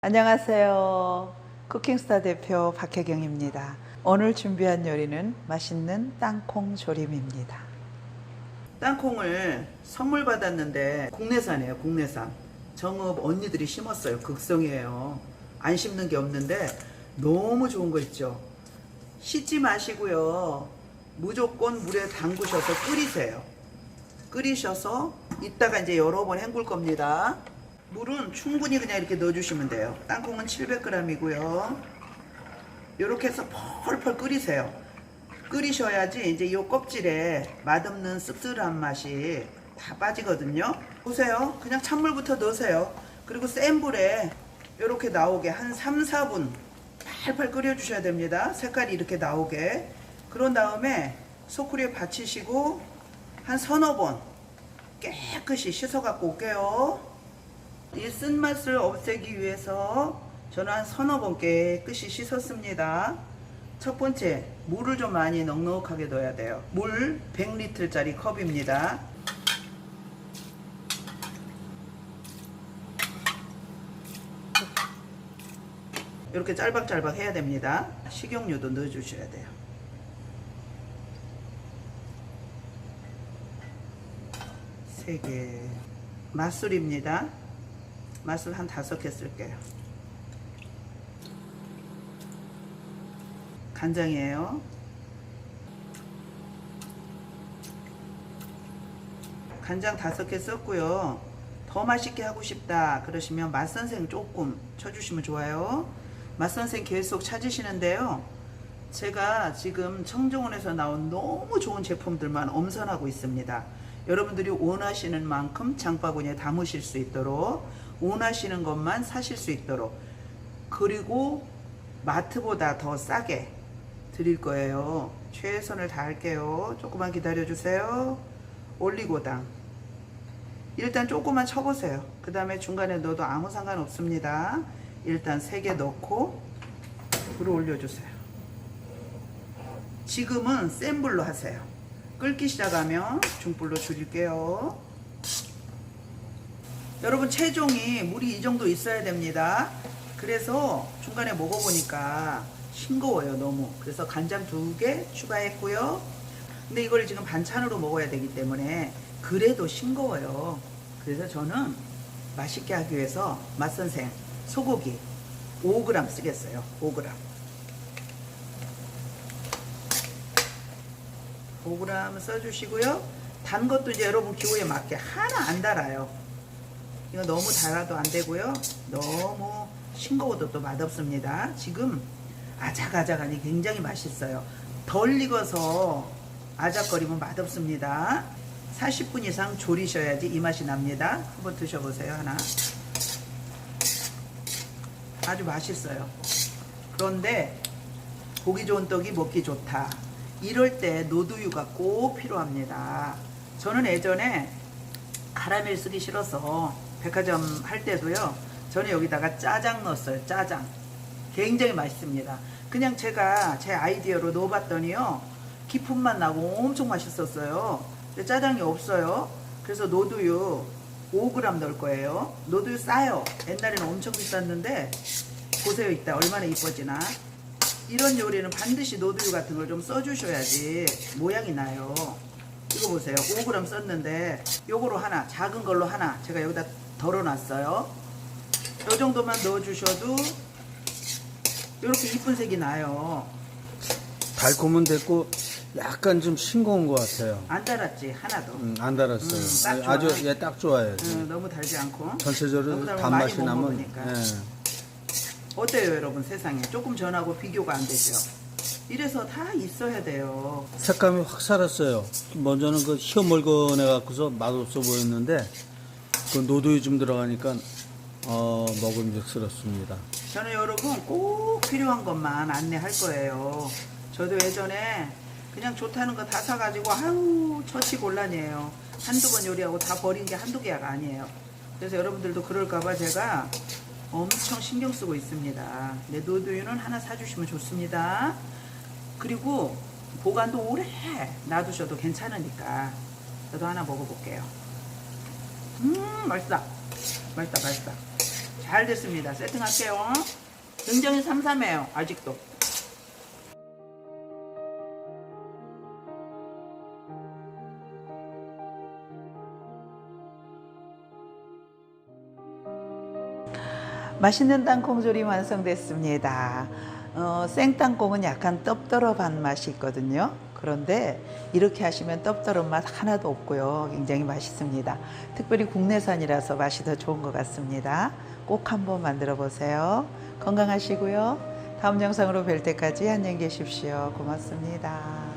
안녕하세요. 쿠킹스타 대표 박혜경입니다. 오늘 준비한 요리는 맛있는 땅콩 조림입니다. 땅콩을 선물 받았는데 국내산이에요, 국내산. 정읍 언니들이 심었어요. 극성이에요. 안 심는 게 없는데 너무 좋은 거 있죠. 씻지 마시고요. 무조건 물에 담그셔서 끓이세요. 끓이셔서 이따가 이제 여러 번 헹굴 겁니다. 물은 충분히 그냥 이렇게 넣어주시면 돼요. 땅콩은 700g이고요. 이렇게 해서 펄펄 끓이세요. 끓이셔야지 이제 이 껍질에 맛없는 씁쓸한 맛이 다 빠지거든요. 보세요. 그냥 찬물부터 넣으세요. 그리고 센 불에 이렇게 나오게 한 3, 4분 팔팔 끓여주셔야 됩니다. 색깔이 이렇게 나오게. 그런 다음에 소쿠리에 받치시고 한 서너 번 깨끗이 씻어갖고 올게요. 이 쓴맛을 없애기 위해서 저는 한 서너 번 깨끗이 씻었습니다. 첫 번째, 물을 좀 많이 넉넉하게 넣어야 돼요. 물 100리터짜리 컵입니다. 이렇게 짤박짤박 해야 됩니다. 식용유도 넣어주셔야 돼요. 세 개. 맛술입니다. 맛술 한 다섯 개 쓸게요. 간장이에요. 간장 다섯 개 썼고요. 더 맛있게 하고 싶다 그러시면 맛선생 조금 쳐주시면 좋아요. 맛선생 계속 찾으시는데요. 제가 지금 청정원에서 나온 너무 좋은 제품들만 엄선하고 있습니다. 여러분들이 원하시는 만큼 장바구니에 담으실 수 있도록 원하시는 것만 사실 수 있도록 그리고 마트보다 더 싸게 드릴 거예요. 최선을 다할게요. 조금만 기다려 주세요. 올리고당. 일단 조금만 쳐보세요. 그 다음에 중간에 넣어도 아무 상관 없습니다. 일단 3개 넣고 불을 올려주세요. 지금은 센 불로 하세요. 끓기 시작하면 중불로 줄일게요. 여러분 체종이 물이 이 정도 있어야 됩니다. 그래서 중간에 먹어보니까 싱거워요 너무. 그래서 간장 두 개 추가했고요. 근데 이걸 지금 반찬으로 먹어야 되기 때문에 그래도 싱거워요. 그래서 저는 맛있게 하기 위해서 맛선생 소고기 5g 쓰겠어요. 5g. 5g 써주시고요. 단 것도 이제 여러분 기호에 맞게 하나 안 달아요. 이거 너무 달아도 안 되고요. 너무 싱거워도 또 맛없습니다. 지금 아작아작하니 굉장히 맛있어요. 덜 익어서 아작거리면 맛없습니다. 40분 이상 졸이셔야지 이 맛이 납니다. 한번 드셔보세요. 하나. 아주 맛있어요. 그런데 보기 좋은 떡이 먹기 좋다. 이럴 때 노두유가 꼭 필요합니다. 저는 예전에 카라멜 쓰기 싫어서 백화점 할 때도요. 저는 여기다가 짜장 넣었어요. 짜장. 굉장히 맛있습니다. 그냥 제가 제 아이디어로 넣어봤더니요. 깊은 맛 나고 엄청 맛있었어요. 근데 짜장이 없어요. 그래서 노두유 5g 넣을 거예요. 노두유 싸요. 옛날에는 엄청 비쌌는데 보세요 이따 얼마나 이뻐지나. 이런 요리는 반드시 노두유 같은 걸 좀 써주셔야지 모양이 나요. 이거 보세요. 5g 썼는데 요거로 하나 작은 걸로 하나 제가 여기다 덜어놨어요. 요 정도만 넣어주셔도 이렇게 이쁜 색이 나요. 달콤은 됐고 약간 좀 싱거운 것 같아요. 안 달았지 하나도. 음, 안 달았어요. 음. 아주 예, 딱 좋아요. 음, 너무 달지 않고. 전체적으로 달면 단맛이 나면. 예. 어때요 여러분 세상에 조금 전하고 비교가 안 되죠. 이래서 다 있어야 돼요. 색감이 확 살았어요. 먼저는 그 희어멀건 해 갖고서 맛없어 보였는데 그 노두유 좀 들어가니까 어, 먹음직스럽습니다. 저는 여러분 꼭 필요한 것만 안내할 거예요. 저도 예전에 그냥 좋다는 거 다 사가지고 아유 처치 곤란이에요. 한두 번 요리하고 다 버린 게 한두 개가 아니에요. 그래서 여러분들도 그럴까봐 제가 엄청 신경 쓰고 있습니다. 내 노두유는 하나 사주시면 좋습니다. 그리고 보관도 오래 놔두셔도 괜찮으니까 저도 하나 먹어볼게요. 음 맛있다. 맛있다 맛있다. 잘 됐습니다. 세팅할게요. 굉장히 삼삼해요. 아직도. 맛있는 땅콩 조림 완성됐습니다. 어, 생 땅콩은 약간 떡더럽한 맛이 있거든요. 그런데 이렇게 하시면 떡더러운 맛 하나도 없고요. 굉장히 맛있습니다. 특별히 국내산이라서 맛이 더 좋은 것 같습니다. 꼭 한번 만들어 보세요. 건강하시고요. 다음 영상으로 뵐 때까지 안녕히 계십시오. 고맙습니다.